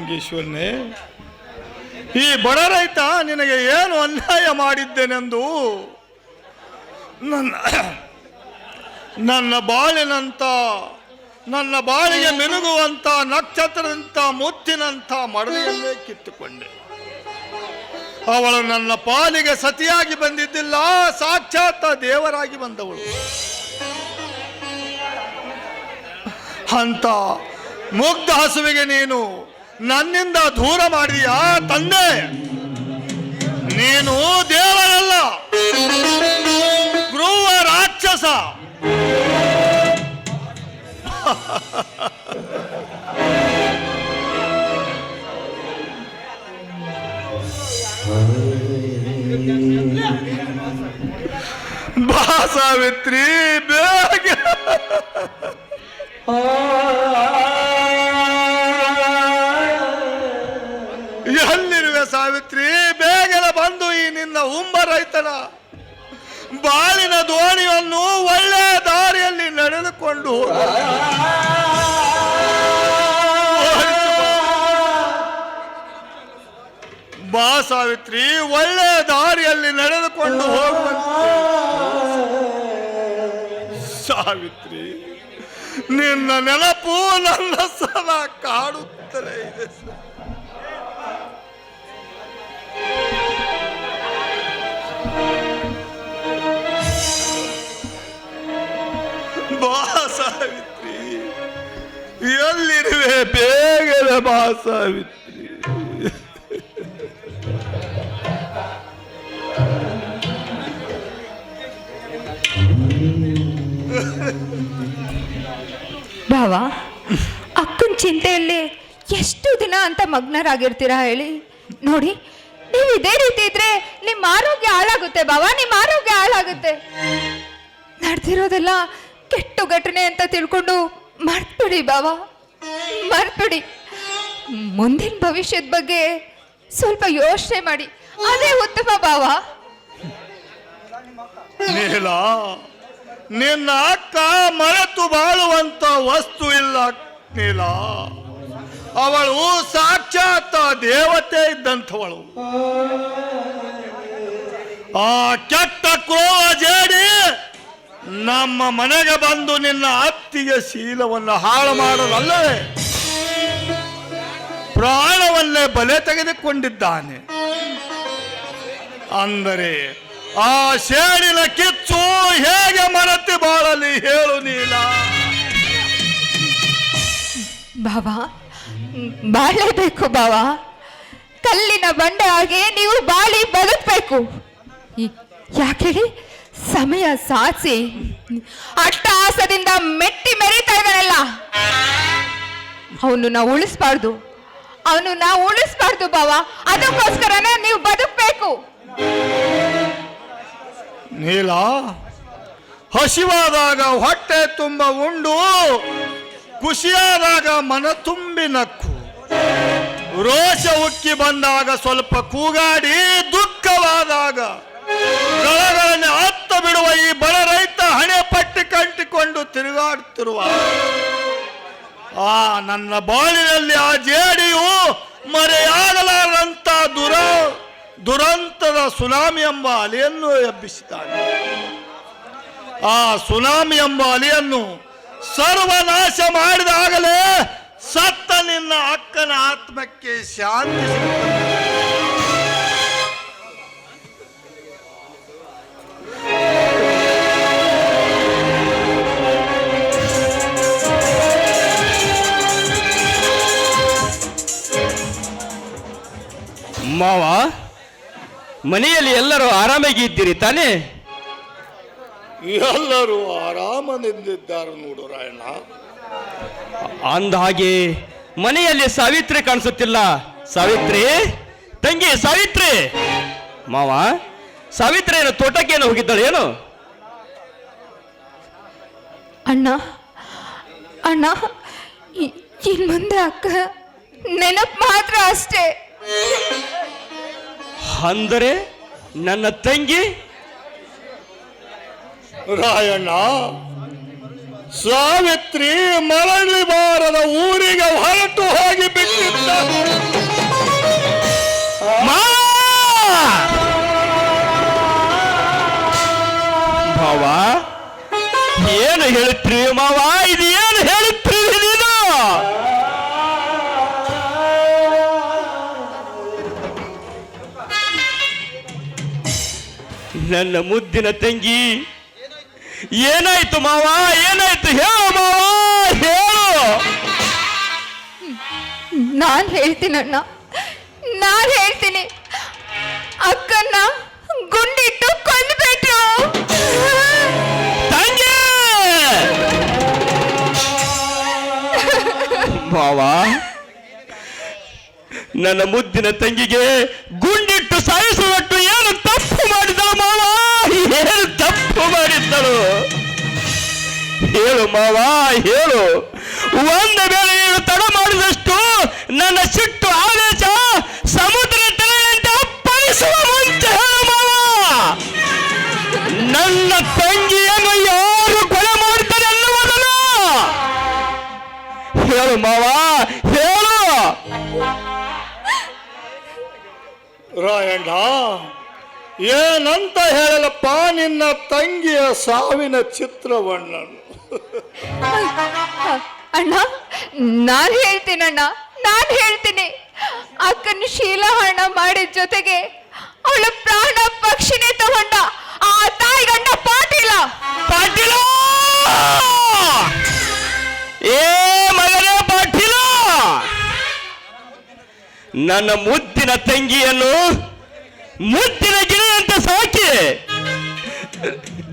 ಹೇ ಬ್ರಹ್ಮಲಿಂಗೇಶ್ವರನೇ ಈ ಬಡ ರೈತ ನಿನಗೆ ಏನು ಅನ್ಯಾಯ ಮಾಡಿದ್ದೇನೆಂದು ನನ್ನ ನನ್ನ ಬಾಳಿನಂತ, ನನ್ನ ಬಾಳಿಗೆ ಮಿನುಗುವಂತ, ನಕ್ಷತ್ರದಂತ, ಮುತ್ತಿನಂತ ಮಡವೆಯನ್ನೇ ಕಿತ್ತುಕೊಂಡೆ. ಅವಳು ನನ್ನ ಪಾಲಿಗೆ ಸತಿಯಾಗಿ ಬಂದಿದ್ದಿಲ್ಲ, ಸಾಕ್ಷಾತ್ ದೇವರಾಗಿ ಬಂದವಳು. ಅಂತ ಮುಗ್ಧ ಹಸುವಿಗೆ ನೀನು ನನ್ನಿಂದ ದೂರ ಮಾಡಿದೀಯಾ ತಂದೆ? ನೀನು ದೇವರಲ್ಲ. ಕ್ರೂರ ರಾಕ್ಷಸ. ಬಾ ಸಾವಿತ್ರಿ ಬೇಗ ಸಾವಿತ್ರಿ ಬೇಗನೆ ಬಂದು ಈ ನಿನ್ನ ಉಂಬ ರೈತನ. ಬಾಳಿನ ದೋಣಿಯನ್ನು ಒಳ್ಳೆ ದಾರಿಯಲ್ಲಿ ನಡೆದುಕೊಂಡು. ಬಾ ಸಾವಿತ್ರಿ, ಒಳ್ಳೆ ದಾರಿಯಲ್ಲಿ ನಡೆದುಕೊಂಡು ಹೋಗುವ ಸಾವಿತ್ರಿ, ನಿನ್ನ ನೆನಪು ನನ್ನ ಸಲ ಕಾಡುತ್ತಲೇ ಇದೆ. ಬಾ ಸಾವಿತ್ರಿ ಭಾವ ಅಕ್ಕನ ಚಿಂತೆಯಲ್ಲಿ ಎಷ್ಟು ದಿನ ಅಂತ ಮಗ್ನರಾಗಿರ್ತೀರಾ ಹೇಳಿ? ನೋಡಿ, ನೀವು ಇದೇ ರೀತಿ ಇದ್ರೆ ನಿಮ್ಮ ಆರೋಗ್ಯ ಹಾಳಾಗುತ್ತೆ ಬಾವಾ, ನಿಮ್ಮ ಆರೋಗ್ಯ ಹಾಳಾಗುತ್ತೆ. ನಡೆದಿರೋದೆಲ್ಲ ಕೆಟ್ಟು ಘಟನೆ ಅಂತ ತಿಳ್ಕೊಂಡು ಮರ್ತ್ಬಿಡಿ ಬಾವ, ಮರ್ತ್ಬಿಡಿ. ಮುಂದಿನ ಭವಿಷ್ಯದ ಬಗ್ಗೆ ಸ್ವಲ್ಪ ಯೋಚನೆ ಮಾಡಿ. ಅದೇ ಉತ್ತಮ ಭಾವ. ನಿನ್ನ ಅಕ್ಕ ಮರೆತು ಬಾಳುವಂತ ವಸ್ತು ಇಲ್ಲ ನೀಲ. ಅವಳು ಸಾಕ್ಷಾತ್ ದೇವತೆ ಇದ್ದಂಥವಳು. ಆ ಕೆಟ್ಟ ಕ್ರೋವ ಜೇಡಿ ನಮ್ಮ ಮನೆಗೆ ಬಂದು ನಿನ್ನ ಅತ್ತಿಗೆ ಶೀಲವನ್ನು ಹಾಳು ಮಾಡಲಲ್ಲವೇ? ಪ್ರಾಣವನ್ನೇ ಬಲೆ ತೆಗೆದುಕೊಂಡಿದ್ದಾನೆ. ಅಂದರೆ ಆ ಶೇಡಿನ ಕಿಚ್ಚು ಹೇಗೆ ಮರತಿ ಬಾಳಲಿ ಹೇಳು ನೀಲ. ಬಾಬಾ ಬಾಳಬೇಕು ಬಾಬಾ ಕಲ್ಲಿನ ಬಂಡೆ ಹಾಗೆ ನೀವು ಬಾಳಿ ಬದುಕಬೇಕು. ಯಾಕೆ ಸಮಯ ಸಾಸಿ ಅಟ್ಟಹಾಸದಿಂದ ಮೆಟ್ಟಿ ಮೆರೀತಾ ಇದ್ದಾನಲ್ಲ. ಅವನು ನಾವು ಉಳಿಸ್ಬಾರ್ದು. ಅವನು ನಾವು ಉಳಿಸ್ಬಾರ್ದು ಬಾವ. ಅದಕ್ಕೋಸ್ಕರನೇ ನೀವು ಬದುಕಬೇಕು. ನೀಲ, ಹಸಿವಾದಾಗ ಹೊಟ್ಟೆ ತುಂಬ ಉಂಡು, ಖುಷಿಯಾದಾಗ ಮನ ತುಂಬಿ ನಕ್ಕು. ರೋಷ ಉಕ್ಕಿ ಬಂದಾಗ ಸ್ವಲ್ಪ ಕೂಗಾಡಿ, ದುಃಖವಾದಾಗ ಗಳಗಳನ್ನೇ ಅತ್ತ ಬಿಡುವ ಈ ಬಡ ರೈತ ಹಣೆ ಪಟ್ಟಿ ಕಂಟಿಕೊಂಡು ತಿರುಗಾಡುತ್ತಿರುವ ಆ, ನನ್ನ ಬಾಳಿನಲ್ಲಿ ಆ ಜೇಡಿಯು ಮರೆಯಾಗಲಾರಂತ ದುರ ದುರಂತದ ಸುನಾಮಿ ಎಂಬ ಅಲೆಯನ್ನು ಎಬ್ಬಿಸಿದ್ದಾನೆ. ಆ ಸುನಾಮಿ ಎಂಬ ಅಲೆಯನ್ನು ಸರ್ವನಾಶ ಮಾಡಿದಾಗಲೇ ಸತ್ತ ನಿನ್ನ ಅಕ್ಕನ ಆತ್ಮಕ್ಕೆ ಶಾಂತಿ ಸಿಗುತ್ತದೆ. ಮಾವ ಮನೆಯಲ್ಲಿ ಎಲ್ಲರೂ ಆರಾಮಾಗಿ ಇದ್ದೀರಿ ತಾನೇ? ಎಲ್ಲರೂ ಆರಾಮದಿಂದಿದ್ದಾರೆ ನೋಡು ರಾಯಣ್ಣ. ಅಂದ ಹಾಗೆ ಮನೆಯಲ್ಲಿ ಸಾವಿತ್ರಿ ಕಾಣಿಸುತ್ತಿಲ್ಲ. ಸಾವಿತ್ರಿ ತಂಗಿ ಸಾವಿತ್ರಿ. ಮಾವ ಸಾವಿತ್ರಿ ಏನು ತೋಟಕ್ಕೇನು ಹೋಗಿದ್ದಾಳೆ ಏನು? ಅಣ್ಣ ಅಣ್ಣ ಇನ್ ಮುಂದೆ ಅಕ್ಕ ನೆನಪು ಮಾತ್ರ ಅಷ್ಟೇ. ಅಂದರೆ ನನ್ನ ತಂಗಿ ರಾಯಣ್ಣ ಸಾವಿತ್ರಿ ಮರಳಿ ಬಾರದ ಊರಿಗೆ ಹೊರಟು ಹೋಗಿ ಬಿಟ್ಟಿದ್ದ. ಭಾವ ಏನು ಹೇಳುತ್ತೀರಿ ನನ್ನ ಮುದ್ದಿನ ತಂಗಿ. ಏನಾಯ್ತು ಮಾವ? ಏನಾಯ್ತು? ಹೇಳು ಮಾವ ಹೇಳು. ನಾನ್ ಹೇಳ್ತೀನಣ್ಣ ನಾನ್ ಹೇಳ್ತೀನಿ. ಅಕ್ಕನ್ನ ಗುಂಡಿಟ್ಟು ಕೊಂದ್ಬಿಟ್ರು. ತಂಗಿ! ಮಾವ ನನ್ನ ಮುದ್ದಿನ ತಂಗಿಗೆ ಗುಂಡಿಟ್ಟು ಸಾಯಿಸುವಟ್ಟು ಏನು ತಪ್ಪು ಮಾಡಿದಳು ಮಾವ ಏನು ತಪ್ಪು ಮಾಡಿದ್ದಳು? ಹೇಳು ಮಾವ, ಹೇಳು. ಒಂದು ವೇಳೆ ನೀನು ತಡ ಮಾಡಿದಷ್ಟು ನನ್ನ ಸಿಟ್ಟು ಆದೇಶ ಸಮುದ್ರ ತಲೆಯಂತೆ ಅಪ್ಪಳಿಸುವ ಮುಂಚೆ ಹೇಳು ಮಾವ. ನನ್ನ ತಂಗಿಯನ್ನು ಯಾರು ಕೊಲೆ ಮಾಡ್ತಾರೆ ಅನ್ನುವುದನ್ನು ಹೇಳು ಮಾವ, ಹೇಳು. ರಾಯಣ್ಣ ಏನಂತ ಹೇಳಲಪ್ಪ ನಿನ್ನ ತಂಗಿಯ ಸಾವಿನ ಚಿತ್ರವಣ್ಣನು. ಅಣ್ಣ ನಾನ್ ಹೇಳ್ತೀನಣ್ಣ ನಾನ್ ಹೇಳ್ತೀನಿ. ಅಕ್ಕನ ಶೀಲಹರಣ ಮಾಡಿದ ಜೊತೆಗೆ ಅವಳ ಪ್ರಾಣ ಪಕ್ಷಿನೇ ತಗೊಂಡ ಆ ತಾಯಿ ಗಂಡ ಪಾಟೀಲ. ಪಾಟೀಲ! ಏ ಮಗನೇ ಪಾಟೀಲ! ನನ್ನ ಮುದ್ದಿನ ತಂಗಿಯನ್ನು ಮುದ್ದಿನ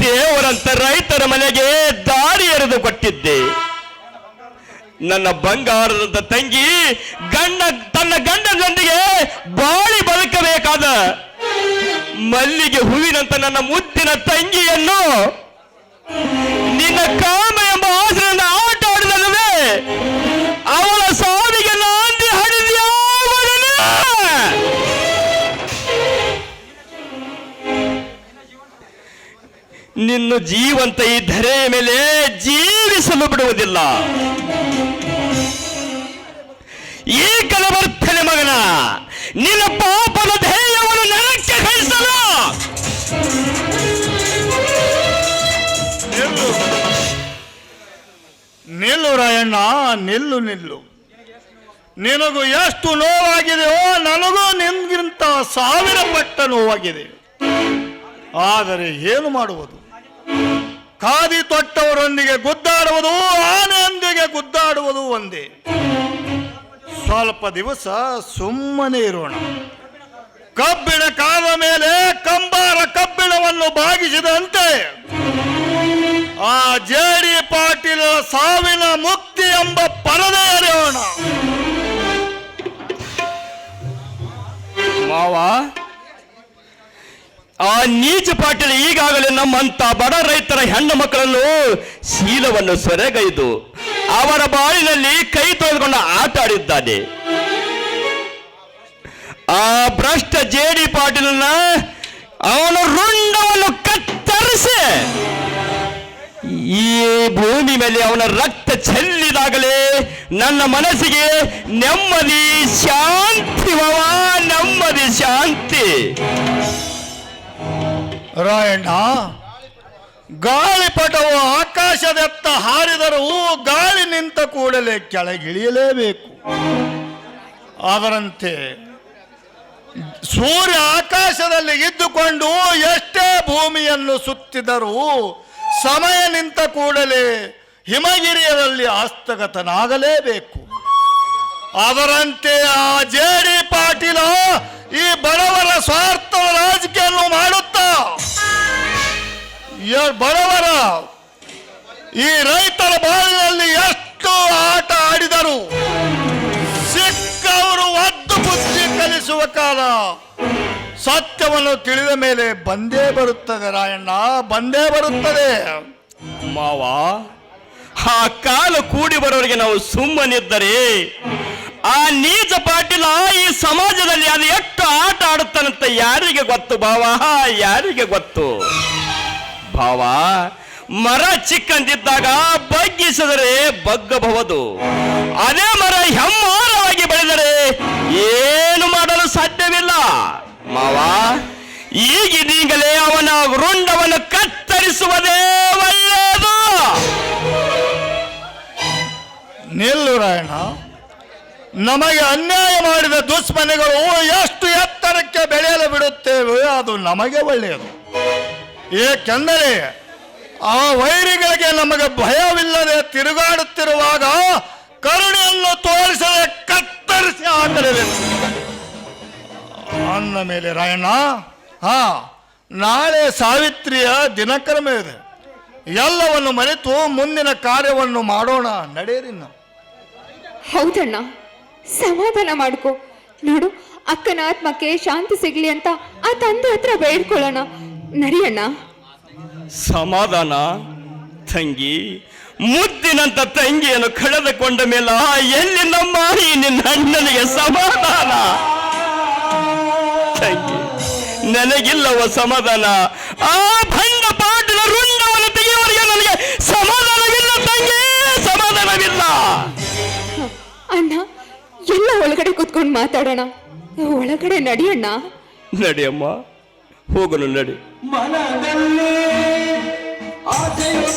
ದೇವರಂತ ರೈತರ ಮನೆಗೆ ದಾರಿ ಎರೆದು ಕೊಟ್ಟಿದ್ದೆ. ನನ್ನ ಬಂಗಾರದ ತಂಗಿ ಗಂಡ, ತನ್ನ ಗಂಡನೊಂದಿಗೆ ಬಾಳಿ ಬದುಕಬೇಕಾದ ಮಲ್ಲಿಗೆ ಹೂವಿನಂತ ನನ್ನ ಮುದ್ದಿನ ತಂಗಿಯನ್ನು ನಿನ್ನ ಕಾಮ ನಿನ್ನ ಜೀವಂತ ಈ ಧರೆ ಮೇಲೆ ಜೀವಿಸಲು ಬಿಡುವುದಿಲ್ಲ. ಈ ಕಲವರ್ತನೆ ಮಗನ, ನಿನ್ನ ಪಾಪದ ಧ್ಯೇಯವನ್ನು ನೆಲಕ್ಕೆ ಕಳಿಸಲು ನಿಲ್ಲು. ನಿಲ್ಲು ರಾಯಣ್ಣ, ನಿಲ್ಲು ನಿಲ್ಲು. ನಿನಗೂ ಎಷ್ಟು ನೋವಾಗಿದೆಯೋ ನನಗೂ ನಿನ್ಗಿಂತ ಸಾವಿರ ಪಟ್ಟ ನೋವಾಗಿದೆ. ಆದರೆ ಏನು ಮಾಡುವುದು? ಖಾದಿ ತೊಟ್ಟವರೊಂದಿಗೆ ಗುದ್ದಾಡುವುದು, ಆನೆಯೊಂದಿಗೆ ಗುದ್ದಾಡುವುದು ಒಂದೇ. ಸ್ವಲ್ಪ ದಿವಸ ಸುಮ್ಮನೆ ಇರೋಣ. ಕಬ್ಬಿಣ ಕಾಲ ಮೇಲೆ ಕಂಬಾರ ಕಬ್ಬಿಣವನ್ನು ಬಾಗಿಸಿದಂತೆ, ಆ ಜೇಡಿ ಪಾಟೀಲ ಸಾವಿನ ಮುಕ್ತಿ ಎಂಬ ಪರದೆ ಎರೆಯೋಣ. ಮಾವ ಆ ನೀಚ ಪಾಟೀಲ್ ಈಗಾಗಲೇ ನಮ್ಮಂತ ಬಡ ರೈತರ ಹೆಣ್ಣು ಮಕ್ಕಳನ್ನು ಶೀಲವನ್ನು ಸೊರೆಗೈದು ಅವರ ಬಾಳಿನಲ್ಲಿ ಕೈ ತೊಳೆದುಕೊಂಡು ಆಟ ಆಡಿದ್ದಾನೆ. ಆ ಭ್ರಷ್ಟ ಜೆ ಡಿ ಪಾಟೀಲ್ನ ಅವನ ರುಂಡವನ್ನು ಕತ್ತರಿಸಿ ಈ ಭೂಮಿ ಮೇಲೆ ಅವನ ರಕ್ತ ಚೆಲ್ಲಿದಾಗಲೇ ನನ್ನ ಮನಸ್ಸಿಗೆ ನೆಮ್ಮದಿ, ಶಾಂತಿ ನೆಮ್ಮದಿ, ಶಾಂತಿ. ರಾಯಣ್ಣ, ಗಾಳಿಪಟವು ಆಕಾಶದತ್ತ ಹಾರಿದರೂ ಗಾಳಿ ನಿಂತ ಕೂಡಲೇ ಕೆಳಗಿಳಿಯಲೇಬೇಕು. ಅದರಂತೆ ಸೂರ್ಯ ಆಕಾಶದಲ್ಲಿ ಇದ್ದುಕೊಂಡು ಎಷ್ಟೇ ಭೂಮಿಯನ್ನು ಸುತ್ತಿದರೂ ಸಮಯ ನಿಂತ ಕೂಡಲೇ ಹಿಮಗಿರಿಯರಲ್ಲಿ ಹಸ್ತಗತನಾಗಲೇಬೇಕು ಅದರಂತೆ ಆ ಜೇಡಿ ಪಾಟೀಲ ಈ ಬಡವರ ಸ್ವಾರ್ಥ ರಾಜಕೀಯವನ್ನು ಮಾಡುತ್ತಾ ಬಡವರ, ಈ ರೈತರ ಬಾಳಿನಲ್ಲಿ ಎಷ್ಟು ಆಟ ಆಡಿದರು ಸಿಕ್ಕವರು ಒದ್ದು ಬುದ್ಧಿ ಕಲಿಸುವ ಕಾಲ ಸತ್ಯವನ್ನು ತಿಳಿದ ಮೇಲೆ ಬಂದೇ ಬರುತ್ತದೆ ರಾಯಣ್ಣ, ಬಂದೇ ಬರುತ್ತದೆ. ಮಾವ, ಆ ಕಾಲ ಕೂಡಿ ಬರೋರಿಗೆ ನಾವು ಸುಮ್ಮನಿದ್ದರೆ ಆ ನೀಚ ಪಾಟೀಲ ಈ ಸಮಾಜದಲ್ಲಿ ಅದು ಎಷ್ಟು ಆಟ ಆಡುತ್ತಾನಂತ ಯಾರಿಗೆ ಗೊತ್ತು ಭಾವ? ಯಾರಿಗೆ ಗೊತ್ತು? ಭಾವ, ಮರ ಚಿಕ್ಕಂದಿದ್ದಾಗ ಬಗ್ಗಿಸಿದರೆ ಬಗ್ಗಬಹುದು. ಅದೇ ಮರ ಹೆಮ್ಮಾರವಾಗಿ ಬೆಳೆದರೆ ಏನು ಮಾಡಲು ಸಾಧ್ಯವಿಲ್ಲ. ಮಾವ ಈಗಿದೀಗಲೇ ಅವನ ವೃಂಡವನ್ನು ಕತ್ತರಿಸುವುದೇ ಒಳ್ಳೆಯದು ನಿಲ್ಲು ರಾಯಣ್ಣ. ನಮಗೆ ಅನ್ಯಾಯ ಮಾಡಿದ ದುಷ್ಮನೆಗಳು ಎಷ್ಟು ಎತ್ತರಕ್ಕೆ ಬೆಳೆಯಲು ಬಿಡುತ್ತೇವೆ ಅದು ನಮಗೆ ಒಳ್ಳೆಯದು. ಏಕೆಂದರೆ ಆ ವೈರಿಗಳಿಗೆ ನಮಗೆ ಭಯವಿಲ್ಲದೆ ತಿರುಗಾಡುತ್ತಿರುವಾಗ ಕರುಣೆಯನ್ನು ತೋರಿಸದೆ ಕತ್ತರಿಸಿ ಹಾಕಲೇಬೇಕು ಅಂದ ಮೇಲೆ ರಾಯಣ್ಣ, ಹಾ, ನಾಳೆ ಸಾವಿತ್ರಿಯ ದಿನಕ್ರಮ ಇದೆ. ಎಲ್ಲವನ್ನು ಮರೆತು ಮುಂದಿನ ಕಾರ್ಯವನ್ನು ಮಾಡೋಣ, ನಡೆಯಿರಿ ಹೌದಣ್ಣ. ಸಮಾಧಾನ ಮಾಡ್ಕೊ. ನೋಡು, ಅಕ್ಕನ ಆತ್ಮಕ್ಕೆ ಶಾಂತಿ ಸಿಗ್ಲಿ ಅಂತ ಆ ತಂದೆ ಹತ್ರ ಬೇಡ್ಕೊಳ್ಳೋಣ. ನರಿಯಣ್ಣ. ಸಮಾಧಾನ, ತಂಗಿ, ಮುದ್ದಿನಂತ ತಂಗಿಯನ್ನು ಕಳೆದುಕೊಂಡ ಮೇಲೆ ಎಲ್ಲಿ ನಮ್ಮ ನಿನ್ನ ಅಣ್ಣನಿಗೆ ಸಮಾಧಾನ? ತಂಗಿ, ನನಗಿಲ್ಲವ ಸಮಾಧಾನ. ಆ ಕೂತ್ಕೊಂಡು ಮಾತಾಡೋಣ. ಒಳಗಡೆ ನಡಿಯಣ್ಣ. ನಡಿಯಮ್ಮ ಹೋಗಲು ನಡಿ. ಮನದಲ್ಲಿ ಆಸೆಯೊಂದು